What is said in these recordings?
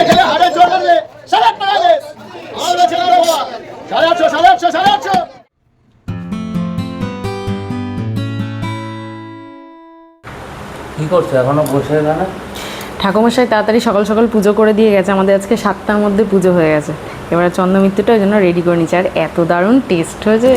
এখানে হাড়ে জোর করলে। সাড়ে আট টাকা দে আর আছে না বাবা। সাড়ে আটশো সাড়ে আটশো সাড়ে আটশো। কি করছ? এখনও বসে এখানে ঠাকুমশাই তাড়াতাড়ি সকাল সকাল পুজো করে দিয়ে গেছে। আমাদের আজকে সাতটার মধ্যে পুজো হয়ে গেছে। এবার চন্দ্রমিত্রটা ওই জন্য রেডি করে নিচ্ছে আর এত দারুণ টেস্ট হয়েছে।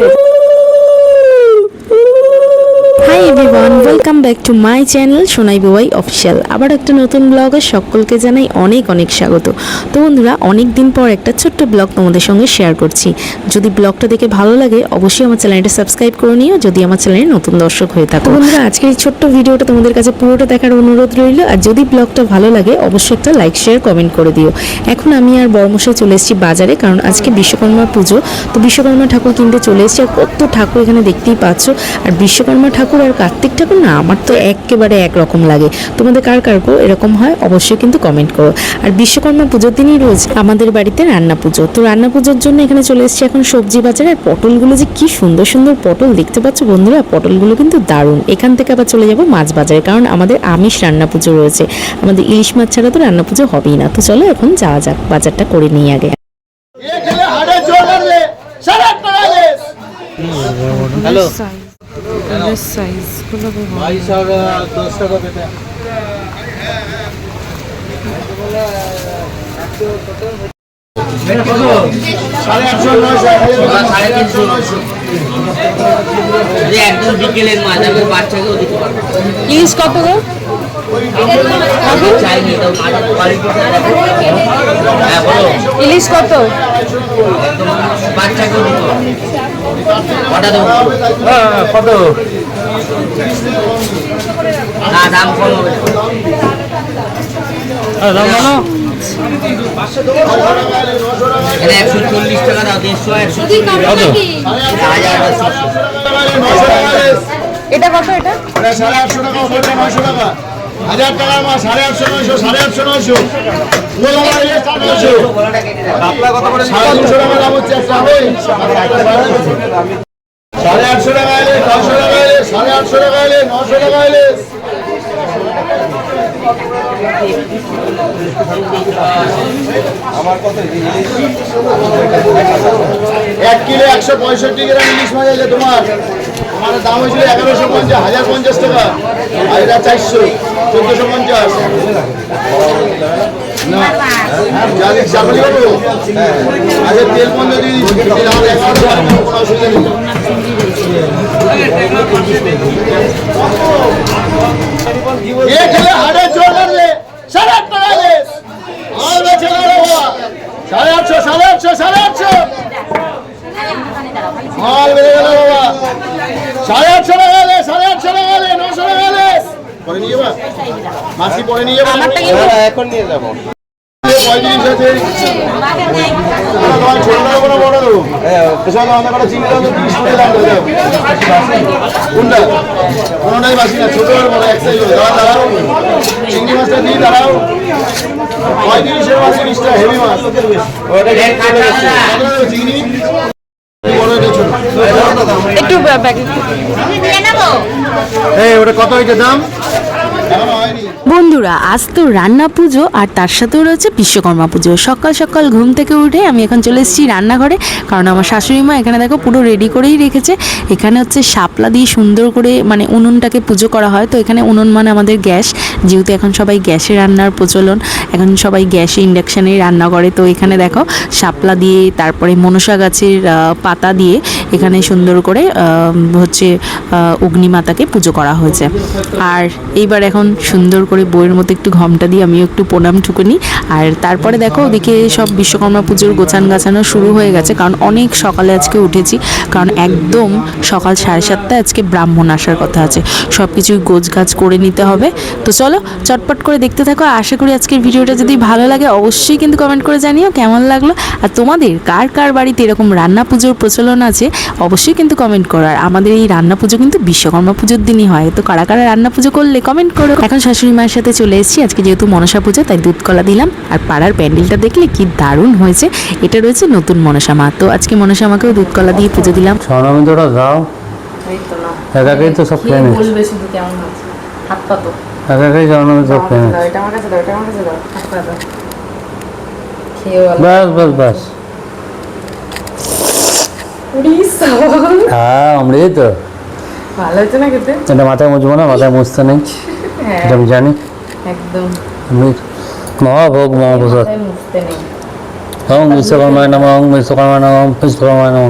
Hi everyone welcome back to my channel Sonai Bubai official আবার একটা নতুন ব্লগে সকলকে জানাই অনেক অনেক স্বাগত। তো বন্ধুরা অনেক দিন পর একটা ছোট্ট ব্লগ তোমাদের সঙ্গে শেয়ার করছি। যদি ব্লগটা দেখে ভালো লাগে, অবশ্যই আমার চ্যানেলটা সাবস্ক্রাইব করে নিও, যদি আমার চ্যানেলে নতুন দর্শক হয়ে থাকো। বন্ধুরা, আজকের এই ছোট্ট ভিডিওটা তোমাদের কাছে পুরোটা দেখার অনুরোধ রইল। আর যদি ব্লগটা ভালো লাগে, অবশ্যই একটা লাইক শেয়ার কমেন্ট করে দিও। এখন আমি আর বড়মশাই চলে এসেছি বাজারে, কারণ আজকে বিশ্বকর্মা পুজো। তো বিশ্বকর্মা ঠাকুর কিনতে চলে এসেছি। আর কত ঠাকুর এখানে দেখতেই পাচ্ছ। আর বিশ্বকর্মা ঠাকুর আর কার্তিক ঠাকুর? না আমার তো একেবারে একরকম লাগে। তোমাদের কার কার এরকম হয় অবশ্যই কিন্তু কমেন্ট করো। আর বিশ্বকর্মা পুজোর দিনই রোজ আমাদের বাড়িতে রান্না পুজো। তো রান্না পুজোর জন্য এখানে চলে এসেছি এখন সবজি বাজারে। আর পটলগুলো যে কি সুন্দর সুন্দর পটল দেখতে পাচ্ছ বন্ধুরা পটলগুলো কিন্তু দারুণ। এখান থেকে আবার চলে যাব মাছ বাজারে কারণ আমাদের আমিষ রান্না পুজো রয়েছে। আমাদের ইলিশ মাছ ছাড়া তো রান্না পুজো হবেই না। তো চলো এখন যাওয়া যাক বাজারটা করে নিয়ে আগে। এখানে হ্যালো সাইজগুলো দশ টাকা পেতে ইলিশ কত গো ইলিশ কত বাচ্চাকেও দিতে কত না দাম কম হবে না। এখানে একশো চল্লিশ টাকা দাও দেড়শো একশো এটা কত এটা? সাড়ে আটশো টাকা নয়শো টাকা। হাজার টাকার মাছ সাড়ে আটশো নয়শো সাড়ে আটশো নয়শো। মারিয়ে সাড়ে তিনশো টাকা দাম হচ্ছে সাড়ে আটশো টাকা এলে নশো টাকা এলে সাড়ে আটশো টাকা এলে নশো টাকা এলে। এক কিলো একশো পঁয়ষট্টি গ্রাম ইলিশ মাছ আছে তোমার। তোমার দাম হয়েছিল এগারোশো পঞ্চাশ, হাজার পঞ্চাশ টাকা, আর এটা চারশো, চোদ্দশো পঞ্চাশ। না চাকরি করব আচ্ছা তেল বন্ধ দিয়ে দিচ্ছি কোনো অসুবিধা নেই। সাড়ে আটশো সাড়ে আটশো সাড়ে আটশো। সাড়ে আটশো টাকা দে সাড়ে আটশো টাকা দে নশো টাকা দে পরে নিয়ে যাবা? মাসি পরে নিয়ে যাবা? এখন নিয়ে যাব। পঁয়ত্রিশ আছে। তোমার ছোট দেবো না বড় দেবো এসব আমাদের কটা চিনি দাম তিরিশ করে দাম করে দেবো কোনটা? কোনোটাই বাসি না ছোট আর বড় এক সাইজ দাঁড়া দাঁড়াও চিংড়ি মাছটা দিয়ে দাঁড়াও। পঁয়ত্রিশের মাছ হেভি মাছ। চিংড়ি। একটু ব্যাগ এই ওটা কত হয়েছে দাম? বন্ধুরা, আজ তো রান্না পুজো আর তার সাথেও রয়েছে বিশ্বকর্মা পুজো। সকাল সকাল ঘুম থেকে উঠে আমি এখন চলে এসেছি রান্নাঘরে, কারণ আমার শাশুড়ি মা এখানে দেখো পুরো রেডি করেই রেখেছে। এখানে হচ্ছে শাপলা দিয়ে সুন্দর করে মানে উনুনটাকে পুজো করা হয়। তো এখানে উনুন মানে আমাদের গ্যাস, যেহেতু এখন সবাই গ্যাসে রান্নার প্রচলন, এখন সবাই গ্যাসে ইন্ডাকশানে রান্না করে। তো এখানে দেখো শাপলা দিয়ে, তারপরে মনসা গাছের পাতা দিয়ে এখানে সুন্দর করে হচ্ছে অগ্নিমাতাকে পুজো করা হয়েছে। আর এইবার এখন সুন্দর করে বইয়ের মতো একটু ঘমটা দিয়ে আমিও একটু প্রণাম ঠুকুনি। আর তারপরে দেখো ওদিকে সব বিশ্বকর্মা পুজোর গোছান গাছানো শুরু হয়ে গেছে, কারণ অনেক সকালে আজকে উঠেছি, কারণ একদম সকাল সাড়ে সাতটায় আজকে ব্রাহ্মণ আসার কথা আছে। সব কিছুই গোছ গাছ করে নিতে হবে। তো চলো চটপট করে দেখতে থাকো আশা করি আজকের ভিডিওটা যদি ভালো লাগে অবশ্যই কিন্তু কমেন্ট করে জানিও কেমন লাগল। আর তোমাদের কার কার বাড়িতে এরকম রান্না পুজোর প্রচলন আছে, অবশ্যই কিন্তু কমেন্ট করো। আর আমাদের এই রান্না পুজো কিন্তু বিশ্বকর্মা পুজোর দিনই হয়। তো কারা কারা রান্না পুজো করলে কমেন্ট করো। এখন শাশুড়ি মায়ের সাথে চলে এসেছি। আজকে যেহেতু মনসা পুজো তাই দুধ কলা দিলাম। আর পাড়ার প্যান্ডেলটা দেখলে কি দারুণ হয়েছে। এটা রয়েছে নতুন মনসা মা। তো আজকে মনসা মাকেও দুধ কলা দিয়ে পুজো দিলাম। স্বর্ণমিন্দ্রটা দাও এই তো না একাকেই তো সব খেয়ে বলবে শুধু কেমন আছে হাত পা তো। একাকেই স্বর্ণমিন্দ্র সব খেয়ে এটা আমার কাছে দাও এটা আমার কাছে দাও। হাত পা দাও। বাস বাস বাস হ্যাঁ অমৃত। ভালো হচ্ছে না খেতে? এটা মাথায় মুছবো না মাথায় মুছতে নেই। এটা আমি জানি। একদম। মহাভোগ মহাপ্রসাদ ওম বিশ্বকর্মায় নম ওম বিশ্বকর্মায় নম ওম বিশ্বকর্মায় নম।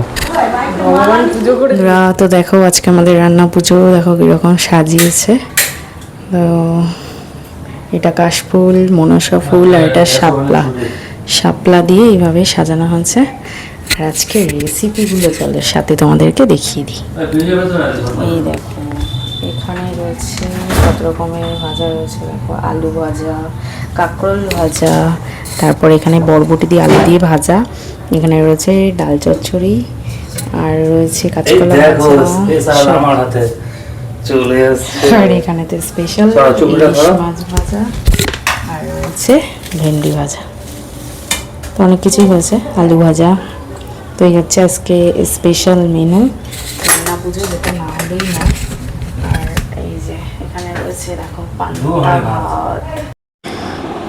তো দেখো আজকে আমাদের রান্না পুজো দেখো কীরকম সাজিয়েছে। তো এটা কাশফুল মনসা ফুল আর এটা শাপলা। শাপলা দিয়ে এইভাবে সাজানো হয়েছে। আর আজকে রেসিপিগুলো চলে সাথে তোমাদেরকে দেখিয়ে দিই। এই দেখো। রয়েছে কত রকমের ভাজা রয়েছে। দেখো আলু ভাজা কাঁকরোল ভাজা তারপর এখানে বরবটি দিয়ে আলু দিয়ে ভাজা। এখানে রয়েছে ডাল চচ্চড়ি আর রয়েছে কাঁচকলা ভাজা। আর এখানে তো স্পেশাল। মাছ ভাজা আর রয়েছে ভেন্ডি ভাজা। তো অনেক কিছুই হয়েছে আলু ভাজা। তো এই হচ্ছে আজকে স্পেশাল মেনু রান্না পুজো যেটা না হলেই না। এই যে এখানে রয়েছে দেখো পান্তা ভাত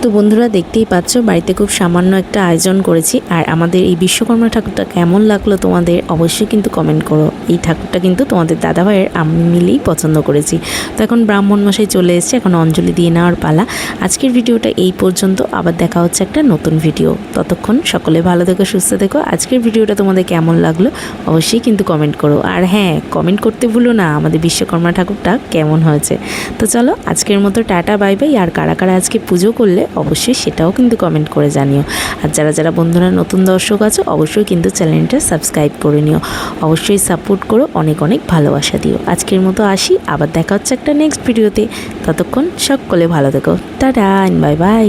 তো বন্ধুরা দেখতেই পাচ্ছ, বাড়িতে খুব সামান্য একটা আয়োজন করেছি। আর আমাদের এই বিশ্বকর্মা ঠাকুরটা কেমন লাগল তোমাদের অবশ্যই কিন্তু কমেন্ট করো। এই ঠাকুরটা কিন্তু তোমাদের দাদাভাইয়ের আমি মিলেই পছন্দ করেছি। তো এখন ব্রাহ্মণ মশাই চলে এসেছে, এখন অঞ্জলি দিয়ে নেওয়ার পালা। আজকের ভিডিওটা এই পর্যন্ত, আবার দেখা হচ্ছে একটা নতুন ভিডিও। ততক্ষণ সকলে ভালো থেকো, সুস্থ থেকো। আজকের ভিডিওটা তোমাদের কেমন লাগল অবশ্যই কিন্তু কমেন্ট করো। আর হ্যাঁ কমেন্ট করতে ভুলো না, আমাদের বিশ্বকর্মা ঠাকুরটা কেমন হয়েছে। তো চলো, আজকের মতো টাটা, বাই বাই। আর কারা কারা আজকে পুজো করলে অবশ্যই সেটাও কিন্তু কমেন্ট করে জানিও। আর যারা যারা বন্ধুরা নতুন দর্শক আছো, অবশ্যই কিন্তু চ্যানেলটা সাবস্ক্রাইব করে নিও। অবশ্যই সাপোর্ট করো, অনেক অনেক ভালোবাসা দিও। আজকের মতো আসি, আবার দেখা হচ্ছে একটা নেক্সট ভিডিওতে ততক্ষণ সকলে ভালো থেকো। Tata bye bye